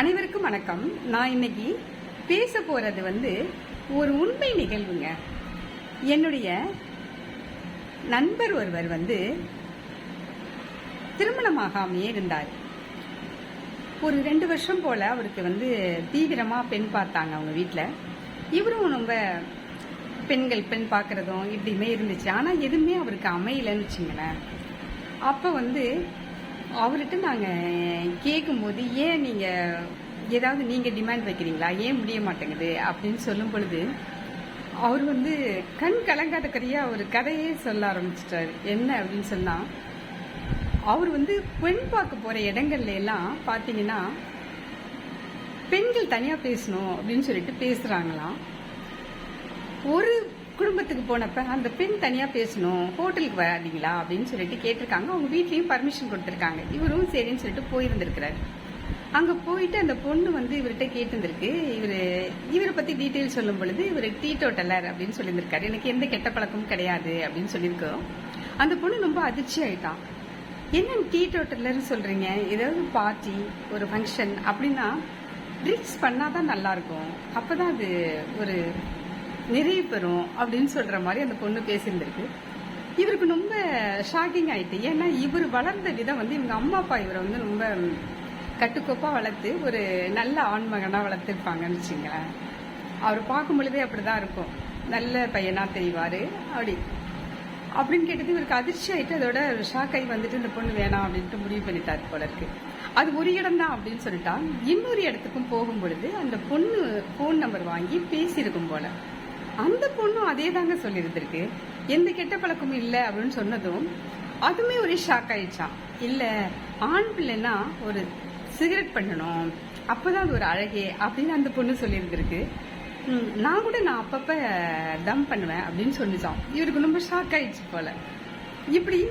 அனைவருக்கும் வணக்கம். நான் இன்னைக்கு பேச போறது வந்து ஒரு உண்மை நிகழ்வுங்க. என்னுடைய நண்பர் ஒருவர் வந்து திருமணமாகாமையே இருந்தார். ஒரு ரெண்டு வருஷம் போல அவருக்கு வந்து தீவிரமா பெண் பார்த்தாங்க அவங்க வீட்டில் இவரும் ரொம்ப பெண்கள் பெண் பார்க்கறதும் இப்படியுமே இருந்துச்சு. ஆனால் எதுவுமே அவருக்கு அமையலன்னு வச்சுங்களேன். அப்போ வந்து அவர்கிட்ட நாங்கள் கேட்கும்போது ஏன் நீங்கள் ஏதாவது நீங்கள் டிமாண்ட் வைக்கிறீங்களா? ஏன் முடிய மாட்டேங்குது? அப்படின்னு சொல்லும் பொழுது அவர் வந்து கண் கலங்காத கதையாக ஒரு கதையே சொல்ல ஆரம்பிச்சிட்டார். என்ன? அப்படின்னு சொன்னால் அவர் வந்து பெண் பார்க்க போகிற இடங்கள்ல எல்லாம் பார்த்தீங்கன்னா பெண்கள் தனியாக பேசணும் அப்படின்னு சொல்லிட்டு பேசுகிறாங்களாம் ஒரு குடும்பத்துக்கு போனப்ப அந்த பெண் தனியா பேசணும் ஹோட்டலுக்கு வராதீங்களா அப்படின்னு சொல்லிட்டு கேட்டிருக்காங்க. அவங்க வீட்லயும் பர்மிஷன் கொடுத்திருக்காங்க. இவரும் சரின்னு சொல்லிட்டு போயிருந்திருக்கிறாரு. அங்க போயிட்டு அந்த பொண்ணு வந்து இவர்கிட்ட கேட்டிருந்திருக்கு. இவரு இவரை பத்தி டீட்டெயில் சொல்லும் பொழுது இவர் டீ டோட்டலர் அப்படின்னு சொல்லியிருந்திருக்காரு. எனக்கு எந்த கெட்ட பழக்கமும் கிடையாது அப்படின்னு சொல்லியிருக்கோம். அந்த பொண்ணு ரொம்ப அதிர்ச்சி ஆயிட்டான் என்ன டீ டோட்டலர்னு சொல்றீங்க? ஏதாவது பார்ட்டி ஒரு ஃபங்க்ஷன் அப்படின்னா ட்ரிங்க்ஸ் பண்ணாதான் நல்லா இருக்கும். அப்பதான் அது ஒரு நிறைவு பெறும் அப்படின்னு சொல்ற மாதிரி அந்த பொண்ணு பேசியிருந்திருக்கு. இவருக்கு ரொம்ப ஷாக்கிங் ஆயிட்டு ஏன்னா இவர் வளர்ந்த விதம் வந்து இவங்க அம்மா அப்பா இவரை வந்து ரொம்ப கட்டுக்கோப்பா வளர்த்து ஒரு நல்ல ஆண்மகனா வளர்த்துருப்பாங்கன்னு வச்சுங்களேன் அவர் பார்க்கும் பொழுதே அப்படிதான் இருக்கும். நல்ல பையனா தெரிவாரு அப்படி. அப்படின்னு கேட்டது இவருக்கு அதிர்ச்சி ஆயிட்டு அதோட ஷாக் ஆகி வந்துட்டு இந்த பொண்ணு வேணாம் அப்படின்ட்டு முடிவு பண்ணிட்டாரு போல இருக்கு. அது ஒரு இடம் தான் அப்படின்னு சொல்லிட்டா இன்னொரு இடத்துக்கும் போகும் பொழுது அந்த பொண்ணு ஃபோன் நம்பர் வாங்கி பேசியிருக்கும் போல. அந்த பொண்ணும் அதே தாங்க சொல்லியிருந்திருக்கு. எந்த கெட்ட பழக்கமும் இல்லை அப்படின்னு சொன்னதும் அதுமே ஒரு ஷாக் ஆயிடுச்சான் இல்லை ஆண் பிள்ளைன்னா ஒரு சிகரெட் பண்ணணும் அப்போதான் அது ஒரு அழகே அப்படின்னு அந்த பொண்ணு சொல்லியிருந்திருக்கு. நான் கூட நான் அப்பப்ப தம் பண்ணுவேன் அப்படின்னு சொல்லிச்சான் இவருக்கு ரொம்ப ஷாக் ஆயிடுச்சு போல. இப்படி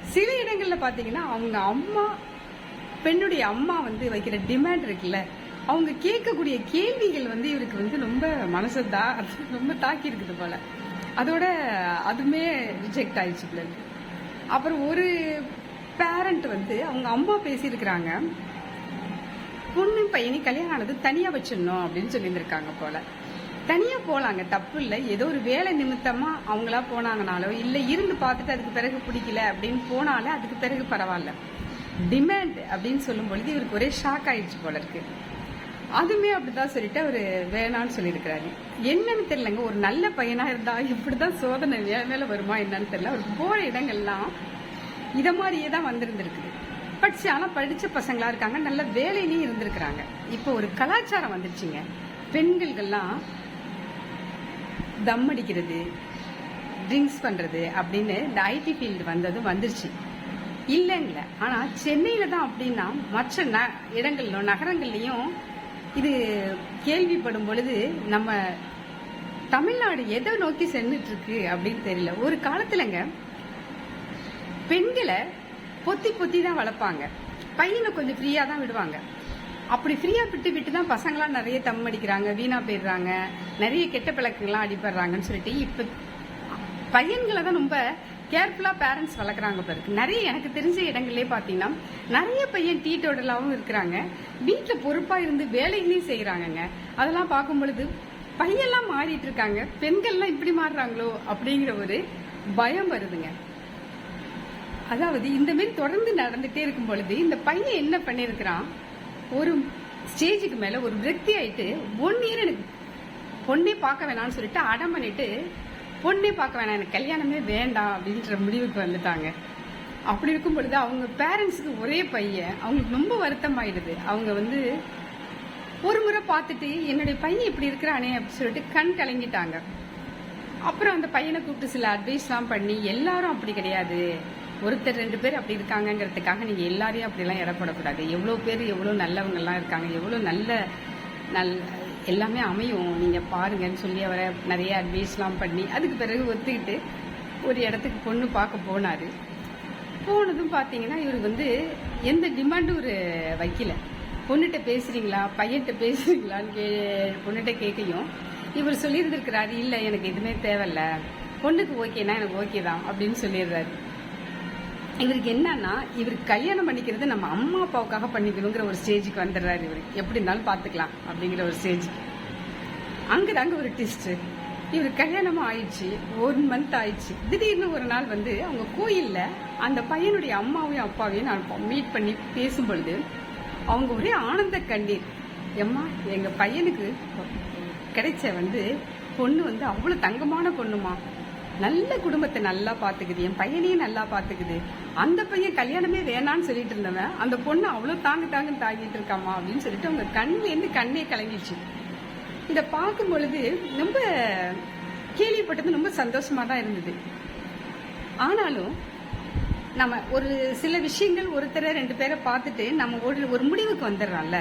சில இடங்களில் பார்த்தீங்கன்னா அவங்க அம்மா பெண்ணுடைய அம்மா வந்து வைக்கிற டிமாண்ட் இருக்குல்ல. அவங்க கேட்கக்கூடிய கேள்விகள் வந்து இவருக்கு வந்து ரொம்ப மனசு தா ரொம்ப தாக்கி இருக்குது போல. அதோட அதுமே ரிஜெக்ட் ஆயிடுச்சு பிள்ளைங்க அப்புறம் ஒரு பேரண்ட் வந்து அவங்க அம்மா பேசியிருக்கிறாங்க பொண்ணு பையனி கல்யாணம் ஆனது தனியாக வச்சிடணும் அப்படின்னு சொல்லியிருந்திருக்காங்க போல. தனியாக போகலாங்க தப்பு இல்லை. ஏதோ ஒரு வேலை நிமித்தமாக அவங்களா போனாங்கனாலோ இல்லை இருந்து பார்த்துட்டு அதுக்கு பிறகு பிடிக்கல அப்படின்னு போனாலே அதுக்கு பிறகு பரவாயில்ல. டிமாண்ட் அப்படின்னு சொல்லும் பொழுது இவருக்கு ஒரே ஷாக் ஆயிடுச்சு போல இருக்கு. அதுமே அப்படிதான் சொல்லிட்டு அவர் வேணான்னு சொல்லியிருக்கிறாரு. என்னன்னு தெரியலங்க ஒரு நல்ல பையனா இருந்தா இப்படிதான் சோதனை மேலே மேல வருமா என்னன்னு தெரியல. அவர் போற இடங்கள்லாம் இத மாதிரியே தான் வந்திருந்திருக்குது. படிச்சு ஆனா படிச்ச பசங்களா இருக்காங்க நல்ல வேலையிலையும் இருந்திருக்கிறாங்க. இப்போ ஒரு கலாச்சாரம் வந்துருச்சுங்க. பெண்கள்கள்லாம் தம் அடிக்கிறது ட்ரிங்க்ஸ் பண்றது அப்படின்னு இந்த ஐடி ஃபீல்டு வந்தது வந்துருச்சு. இல்லைங்கள. ஆனா சென்னையில தான் அப்படின்னா மற்ற ந- இடங்கள்ல நகரங்கள்லயும் இது கேள்விப்படும் பொழுது நம்ம தமிழ்நாடு எதை நோக்கி சென்றுட்டு இருக்கு அப்படின்னு தெரியல. ஒரு காலத்துலங்க பெண்களை பொத்தி பொத்தி தான் வளர்ப்பாங்க. பையனை கொஞ்சம் ஃப்ரீயா தான் விடுவாங்க. அப்படி ஃப்ரீயா விட்டு விட்டு தான் பசங்களாம் நிறைய தம் அடிக்கிறாங்க வீணா போயிடுறாங்க நிறைய கெட்ட பழக்கங்கள்லாம் அடிபடுறாங்கன்னு சொல்லிட்டு இப்ப பையன்களை தான் ரொம்ப கேர்ஃபுல்லாக பேரண்ட்ஸ் வளர்க்குறாங்க பாருக்கு நிறைய எனக்கு தெரிஞ்ச இடங்கள்லேயே பார்த்தீங்கன்னா நிறைய பையன் டீ டோட்டலாகவும் இருக்கிறாங்க. வீட்டில் பொறுப்பாக இருந்து வேலைகளையும் செய்கிறாங்கங்க அதெல்லாம் பார்க்கும் பொழுது பையன்லாம் மாறிட்டு இருக்காங்க. பெண்கள்லாம் இப்படி மாறுறாங்களோ அப்படிங்கிற ஒரு பயம் வருதுங்க. அதாவது இந்த மாதிரி தொடர்ந்து நடந்துகிட்டே இருக்கும் பொழுது இந்த பையன் என்ன பண்ணிருக்கிறான் ஒரு ஸ்டேஜுக்கு மேலே ஒரு விரக்தி ஆயிட்டு ஒன் இயர் எனக்கு பொண்ணே பார்க்க வேணாம்னு சொல்லிட்டு அடம் பண்ணிட்டு பொண்ணே பார்க்க வேணாம் எனக்கு கல்யாணமே வேண்டாம் அப்படின்ற முடிவுக்கு வந்துட்டாங்க. அப்படி இருக்கும் பொழுது அவங்க பேரண்ட்ஸுக்கு ஒரே பையன் அவங்களுக்கு ரொம்ப வருத்தம் ஆயிடுது அவங்க வந்து ஒரு முறை பார்த்துட்டு என்னுடைய பையன் இப்படி இருக்கிறானே அப்படின்னு சொல்லிட்டு கண் கலங்கிட்டாங்க. அப்புறம் அந்த பையனை கூப்பிட்டு சில அட்வைஸ்லாம் பண்ணி எல்லாரும் அப்படி கிடையாது. ஒருத்தர் ரெண்டு பேர் அப்படி இருக்காங்கங்கிறதுக்காக நீங்கள் எல்லாரையும் அப்படிலாம் இடப்படக்கூடாது எவ்வளோ பேர் எவ்வளோ நல்லவங்கள்லாம் இருக்காங்க. எவ்வளோ நல்ல நல் எல்லாமே அமையும். நீங்கள் பாருங்கன்னு சொல்லி அவரை நிறைய அட்வைஸ்லாம் பண்ணி அதுக்கு பிறகு ஒத்துக்கிட்டு ஒரு இடத்துக்கு பொண்ணு பார்க்க போனார். போனதும் பார்த்தீங்கன்னா இவர் வந்து எந்த டிமாண்டும் ஒரு வைக்கல. பொண்ணுகிட்ட பேசுகிறீங்களா பையன்கிட்ட பேசுறீங்களான்னு கே பொண்ணுகிட்ட கேட்கையும் இவர் சொல்லியிருந்திருக்கிறாரு இல்லை எனக்கு எதுவுமே தேவையில்ல. பொண்ணுக்கு ஓகேனா எனக்கு ஓகே தான் அப்படின்னு சொல்லிடுறாரு. இவருக்கு என்னன்னா இவர் கல்யாணம் பண்ணிக்கிறது நம்ம அம்மா அப்பாவுக்காக பண்ணிக்கணுங்கிற ஒரு ஸ்டேஜுக்கு வந்துடுறாரு இவர். எப்படி இருந்தாலும் பார்த்துக்கலாம் அப்படிங்கிற ஒரு ஸ்டேஜ் அங்கதாங்க ஒரு ட்விஸ்ட் இவர் கல்யாணமும் ஆயிடுச்சு ஒன் மந்த் ஆயிடுச்சு. திடீர்னு ஒரு நாள் வந்து அவங்க கோயிலில் அந்த பையனுடைய அம்மாவையும் அப்பாவையும் நான் மீட் பண்ணி பேசும் பொழுது அவங்க ஒரே ஆனந்த கண்ணீர். எம்மா எங்கள் பையனுக்கு கிடைச்ச வந்து பொண்ணு வந்து அவ்வளோ தங்கமான பொண்ணுமா நல்ல குடும்பத்தை நல்லா பார்த்துக்குது என் பையனையும் நல்லா பார்த்துக்குது அந்த பையன் கல்யாணமே வேணான்னு சொல்லிட்டு இருந்தவன் அந்த பொண்ணு அவ்வளோ தாங்கு தாங்குன்னு தாங்கிட்டு இருக்காமா அப்படின்னு சொல்லிட்டு அவங்க கண்லேருந்து கண்ணே கலங்கிடுச்சு. இதை பார்க்கும் பொழுது ரொம்ப கேள்விப்பட்டது ரொம்ப சந்தோஷமாக தான் இருந்தது. ஆனாலும் நம்ம ஒரு சில விஷயங்கள் ஒருத்தரை ரெண்டு பேரை பார்த்துட்டு நம்ம ஒரு ஒரு முடிவுக்கு வந்துடுறோம்ல.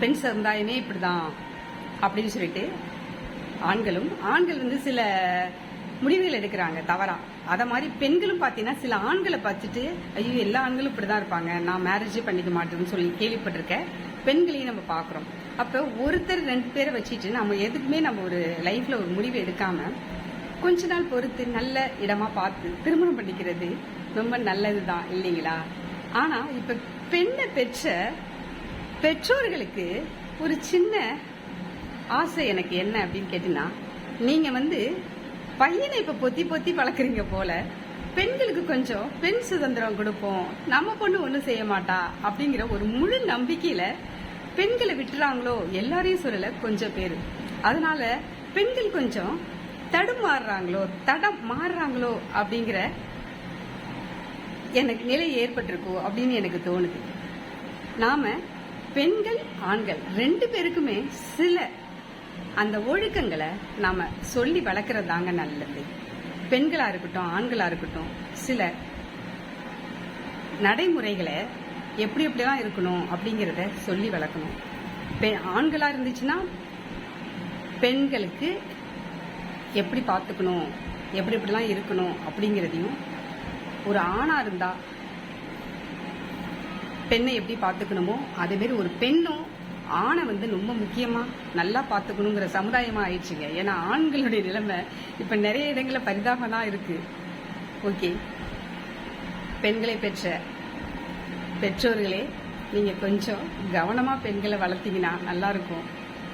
பெண் சமுதாயமே இப்படிதான் அப்படின்னு சொல்லிட்டு ஆண்களும் ஆண்கள் வந்து சில முடிவுகள் எடுக்கிறாங்க தவறா. அதை மாதிரி பெண்களும் பார்த்தீங்கன்னா சில ஆண்களை பார்த்துட்டு ஐயோ எல்லா ஆண்களும் இப்படிதான் இருப்பாங்க. நான் மேரேஜே பண்ணிக்க மாட்டேன்னு சொல்லி கேள்விப்பட்டிருக்கேன். பெண்களையும் நம்ம பார்க்குறோம். அப்போ ஒருத்தர் ரெண்டு பேரை வச்சுட்டு நம்ம எதுக்குமே நம்ம ஒரு லைஃப்ல ஒரு முடிவு எடுக்காம கொஞ்ச நாள் பொறுத்து நல்ல இடமா பார்த்து திருமணம் பண்ணிக்கிறது ரொம்ப நல்லதுதான் இல்லைங்களா? ஆனா இப்ப பெண்ணை பெற்ற பெற்றோர்களுக்கு ஒரு சின்ன ஆசை எனக்கு என்ன அப்படின்னு கேட்டீங்கன்னா நீங்க வந்து பையனை இப்ப பொத்தி பொத்தி வளர்க்குறீங்க போல பெண்களுக்கு கொஞ்சம் பெண் சுதந்திரம் கொடுப்போம் நம்ம பொண்ணு ஒண்ணும் செய்ய மாட்டா அப்படிங்கிற ஒரு முழு நம்பிக்கையில பெண்களை விட்டுறாங்களோ எல்லாரையும் சொல்லல கொஞ்சம் பேர். அதனால பெண்கள் கொஞ்சம் தடுமாறுறாங்களோ தடம் மாறுறாங்களோ அப்படிங்கிற எனக்கு நிலை ஏற்பட்டிருக்கோ அப்படின்னு எனக்கு தோணுது. நாம பெண்கள் ஆண்கள் ரெண்டு பேருக்குமே சில அந்த ஒழுக்கங்களை நாம சொல்லி வளர்க்கறது தாங்க நல்லது. பெண்களா இருக்கட்டும் ஆண்களா இருக்கட்டும் சில நடைமுறைகளை எப்படி எப்படிலாம் இருக்கணும் அப்படிங்கிறத சொல்லி வளர்க்கணும். பெ- ஆண்களா இருந்துச்சுன்னா பெண்களுக்கு எப்படி பார்த்துக்கணும் எப்படி எப்படிலாம் இருக்கணும் அப்படிங்கிறதையும் ஒரு ஆணா இருந்தா பெண்ணை எப்படி பார்த்துக்கணுமோ அதே மாதிரி ஒரு பெண்ணும் ஆணை வந்து ரொம்ப முக்கியமாக நல்லா பார்த்துக்கணுங்கிற சமுதாயமாக ஆயிடுச்சுங்க. ஏன்னா ஆண்களுடைய நிலைமை இப்போ நிறைய இடங்களில் பரிதாபம் தான் இருக்குது ஓகே. பெண்களை பெற்ற பெற்றோர்களே நீங்கள் கொஞ்சம் கவனமாக பெண்களை வளர்த்தீங்கன்னா நல்லா இருக்கும்.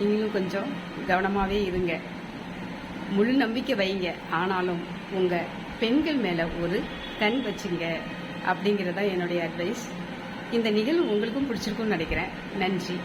நீங்களும் கொஞ்சம் கவனமாகவே இருங்க. முழு நம்பிக்கை வைங்க. ஆனாலும் உங்கள் பெண்கள் மேலே ஒரு கண் வச்சுங்க அப்படிங்கறதா என்னுடைய அட்வைஸ் இந்த நிகழ்வு உங்களுக்கும் பிடிச்சிருக்கும்னு நினைக்கிறேன். நன்றி.